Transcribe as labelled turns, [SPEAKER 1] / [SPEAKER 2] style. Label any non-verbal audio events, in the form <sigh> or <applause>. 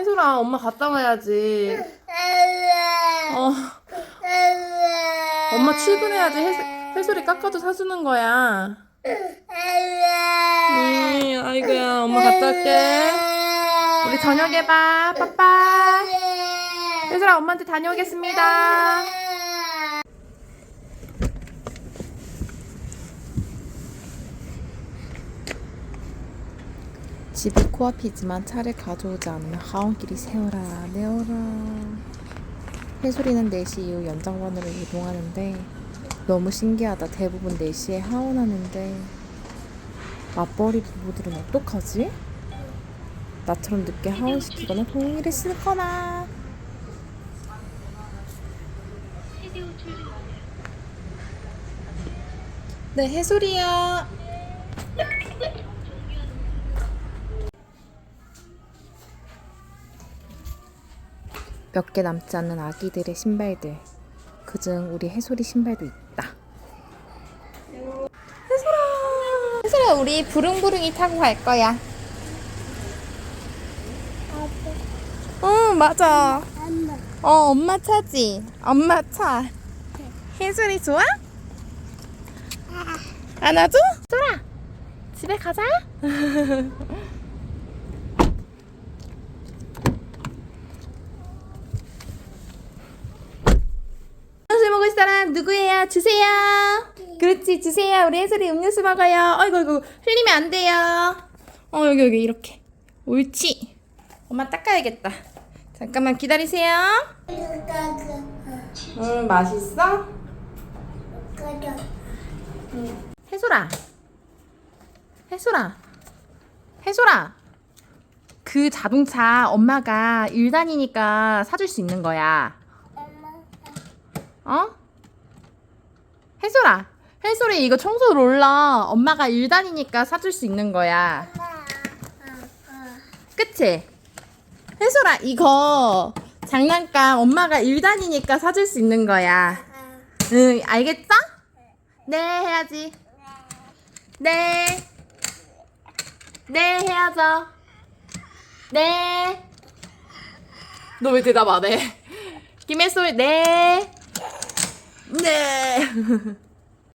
[SPEAKER 1] 혜솔아, 엄마 갔다 와야지. 어, 엄마 출근해야지. 혜, 혜솔이 깎아도 사주는 거야. 음, 아이고야, 엄마 갔다 올게. 우리 저녁에 봐. 빠빠. 혜솔아, 엄마한테 다녀오겠습니다. 집이 코앞이지만 차를 가져오지 않으면 하원길이 세워라 내어라. 해소리는 4시 이후 연장반으로 이동하는데 너무 신기하다. 대부분 4시에 하원하는데 맞벌이 부부들은 어떡하지? 나처럼 늦게 하원시키거나 동의를 쓰거나. 네 해솔이야 몇 개 남지 않는 아기들의 신발들. 그중 우리 해솔이 신발도 있다. 해솔아! 해솔아, 우리 부릉부릉이 타고 갈 거야. 응, 맞아. 어, 엄마 차지. 엄마 차. 해솔이 좋아? 안아줘? 솔아, 집에 가자. <laughs> 음료수 먹을 사람 누구예요? 주세요. 그렇지, 주세요. 우리 해솔이 음료수 먹어요. 어이구, 어이구, 흘리면 안 돼요. 어, 여기, 여기, 이렇게. 옳지. 엄마 닦아야겠다. 잠깐만 기다리세요. 음, 맛있어? 해솔아. 해솔아. 해솔아. 그 자동차 엄마가 일 다니니까 사줄 수 있는 거야. 어? 해솔아, 해솔이 이거 청소 롤러 엄마가 일 다니니까 사줄 수 있는 거야. 그치? 해솔아, 이거 장난감 엄마가 일 다니니까 사줄 수 있는 거야. 응, 알겠어? 네, 해야지. 네. 네, 해야죠. 네. 너 왜 대답 안 해? 김혜솔, 네. 네. <laughs>